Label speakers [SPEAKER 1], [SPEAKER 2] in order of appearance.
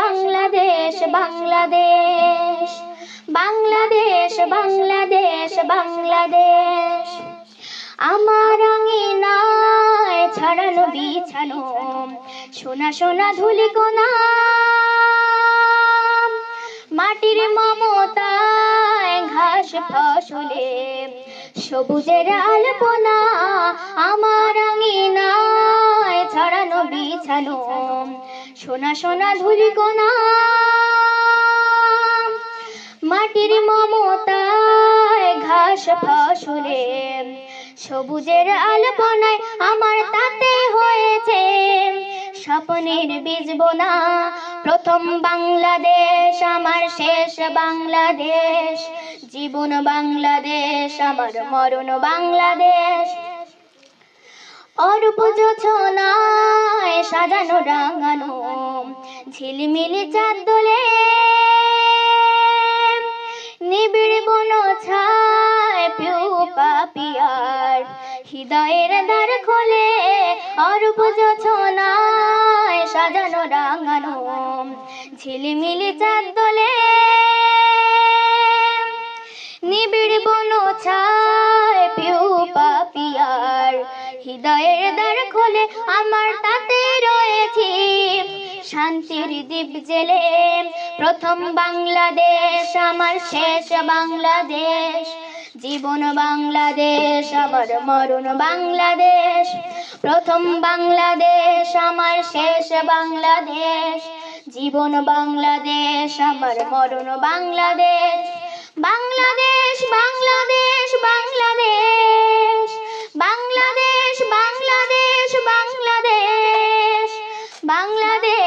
[SPEAKER 1] বাংলাদেশ বাংলাদেশ বাংলাদেশ। বাংলাদেশ বাংলাদেশ আমার আঙিনায় ছড়ানো বিছানো সোনা সোনা ধুলি কোনা মাটির মমতায় ঘাস ফসলে, সবুজের আলপনা আমার আঙিনায় বিছানো সোনা সোনা, ধুলি কোনা মাটির মমতায় ঘাস ফসলে, সবুজের আলপনায় আমার তাতে হয়েছে। স্বপ্নের বীজ বোনা, প্রথম বাংলাদেশ, আমার শেষ বাংলাদেশ। জীবন বাংলাদেশ, আমার মরণ বাংলাদেশ। অরূপ যোছনায় সাজানো রাঙানো ঝিলমিলি চাঁদ দোলে নিবিড় বন ছায় পিউ পাপিয়ার, হৃদয়ের দ্বার খোলে অরূপ যোছনায় সাজানো রাঙানো ঝিলমিলি চাঁদ দোলে নিবিড় বন ছায় পিউ পাপিয়ার, হৃদয়ের দ্বার খোলে আমার তাতে শান্তির দ্বীপ জেলে। প্রথম বাংলাদেশ, আমার শেষ বাংলাদেশ। জীবন বাংলাদেশ, আমার মরণ বাংলাদেশ। প্রথম বাংলাদেশ, আমার শেষ বাংলাদেশ। জীবন বাংলাদেশ, আমার মরণ বাংলাদেশ। বাংলাদেশ বাংলাদেশ বাংলাদেশ। বাংলাদেশ বাংলাদেশ বাংলাদেশ।